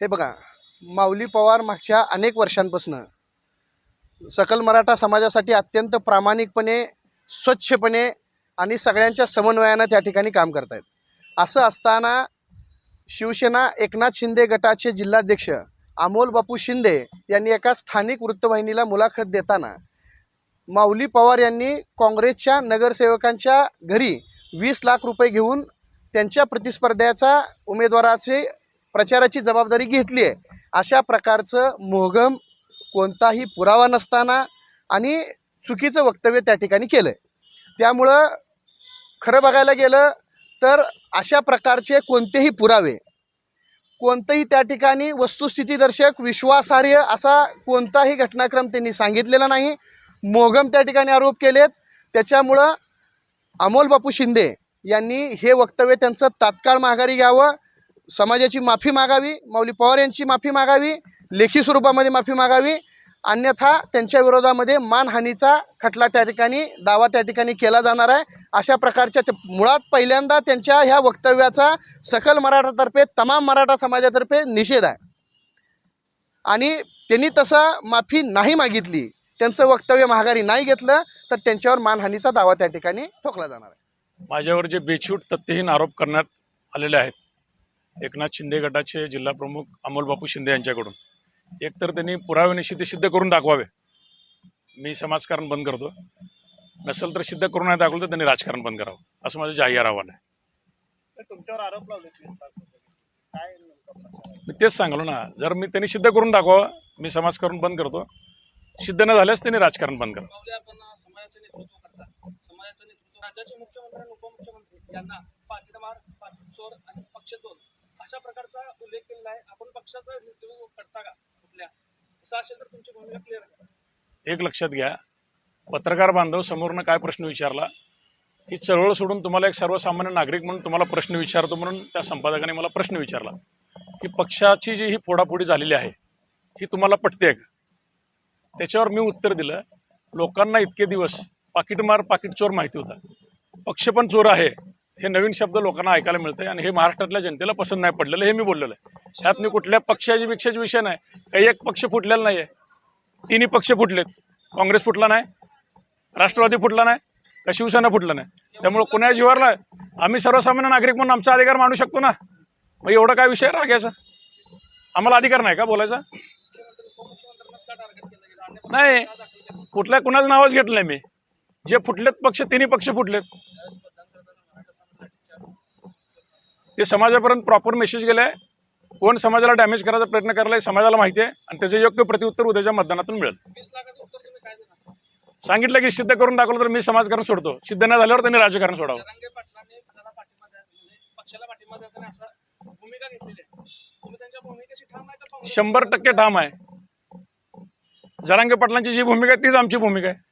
हे बघा माऊली पवार मागच्या अनेक वर्षांपासून सकल मराठा समाजासाठी अत्यंत प्रामाणिकपणे स्वच्छपणे आणि सगळ्यांच्या समन्वयानं त्या ठिकाणी काम करत आहेत असं असताना शिवसेना एकनाथ शिंदे गटाचे जिल्हाध्यक्ष अमोल बापू शिंदे यांनी एका स्थानिक वृत्तवाहिनीला मुलाखत देताना माऊली पवार यांनी काँग्रेसच्या नगरसेवकांच्या घरी वीस लाख रुपये घेऊन त्यांच्या प्रतिस्पर्ध्याचा उमेदवाराचे प्रचाराची जबाबदारी घेतली आहे. अशा प्रकारचं मोहगम कोणताही पुरावा नसताना आणि चुकीचं वक्तव्य त्या ठिकाणी केलं आहे त्यामुळं खरं बघायला गेलं तर अशा प्रकारचे कोणतेही पुरावे कोणतंही त्या ठिकाणी वस्तुस्थितीदर्शक विश्वासार्ह असा कोणताही घटनाक्रम त्यांनी सांगितलेला नाही. मोहगम त्या ठिकाणी आरोप केलेत. त्याच्यामुळं अमोल बापू शिंदे यांनी हे वक्तव्य त्यांचं तात्काळ माघारी घ्यावं. समाजाची माफी मागावी माऊली पवार यांची माफी मागावी लेखी स्वरूपामध्ये माफी मागावी अन्यथा त्यांच्या विरोधामध्ये मानहानीचा खटला त्या ठिकाणी दावा त्या ठिकाणी केला जाणार आहे. अशा प्रकारच्या ते- मुळात पहिल्यांदा त्यांच्या ह्या वक्तव्याचा सकल मराठातर्फे तमाम मराठा समाजातर्फे निषेध आहे. आणि त्यांनी तसा माफी नाही मागितली त्यांचं वक्तव्य माघारी नाही घेतलं तर त्यांच्यावर मानहानीचा दावा त्या ठिकाणी ठोकला जाणार आहे. माझ्यावर जे बेछूट तथ्यहीन आरोप करण्यात आलेले आहेत एकनाथ शिंदे गटाचे जिल्हा प्रमुख अमोल बापू शिंदे यांच्याकडून. एकतर त्यांनी पुराव्यानिशी ते सिद्ध करून दाखवावे. मी समाजकारण बंद करतो. नसेल तर सिद्ध करून नाही दाखवलं तर त्यांनी राजकारण बंद करावं. असं माझं जाहीर आव्हान आहे. तुमच्यावर आरोप लावले? मी तेच सांगलो ना जर मी त्यांनी सिद्ध करून दाखवावं मी समाजकारण बंद करतो. सिद्ध न झाल्यास त्यांनी राजकारण बंद करावं माऊली आपण समाजाचं नेतृत्व करता. समाजाचं नेतृत्व राज्याचे मुख्यमंत्री आणि उपमुख्यमंत्री यांना पाकिटमार पाकिट चोर आणि पक्षचोर अशा प्रकारचा उल्लेख केलेला आहे. आपण पक्षाचा नेतृत्व करता का कुठल्या? असं असेल तर तुमची भूमिका क्लिअर करा एक लक्षात घ्या. पत्रकार बांधव समोरनं काय प्रश्न विचारला ही चळवळ सोडून तुम्हाला एक सर्वसामान्य नागरिक म्हणून तुम्हाला प्रश्न विचारतो म्हणून त्या संपादकाने मला प्रश्न विचारला. की पक्षाची जी ही फोडाफोडी झालेली आहे ही तुम्हाला पटते का? त्याच्यावर मी उत्तर दिलं लोकांना इतके दिवस पाकिटमार पाकिट चोर माहिती होता. पक्ष पण चोर आहे. हे नवीन शब्द लोकांना ऐकायला मिळतंय आणि हे महाराष्ट्रातल्या जनतेला पसंत नाही पडलेलं हे मी बोललेलं आहे. ह्यात मी कुठल्या पक्षाची पेक्षाचे विषय नाही. काही एक पक्ष फुटलेला नाही आहे तिन्ही पक्ष फुटलेत. काँग्रेस फुटला नाही. राष्ट्रवादी फुटला नाही. का शिवसेना फुटला नाही? त्यामुळं कोणा जीवारला आम्ही सर्वसामान्य नागरिक म्हणून आमचा अधिकार मानू शकतो ना? मग एवढा काय विषय रागायचा आम्हाला अधिकार नाही का बोलायचा? नाही. कुठल्या कुणाचं नावच घेतलं नाही मी. जे फुटलेत पक्ष तिन्ही पक्ष फुटलेत. ते समाजापर्यंत प्रॉपर मेसेज गेलाय. कोण समाजाला डॅमेज करायचा प्रयत्न करायला समाजाला माहिती आहे आणि त्याचं योग्य प्रत्युत्तर उद्याच्या मतदानातून मिळेल. सांगितलं की सिद्ध करून दाखवलं तर मी समाजकारण सोडतो. सिद्ध न झाल्यावर त्यांनी राजकारण सोडावं. नाही आहे आहे शंभर टक्के ठाम आहे. जरांगे पाटलांची जी भूमिका आहे तीच आमची भूमिका आहे.